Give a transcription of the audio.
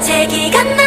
제기간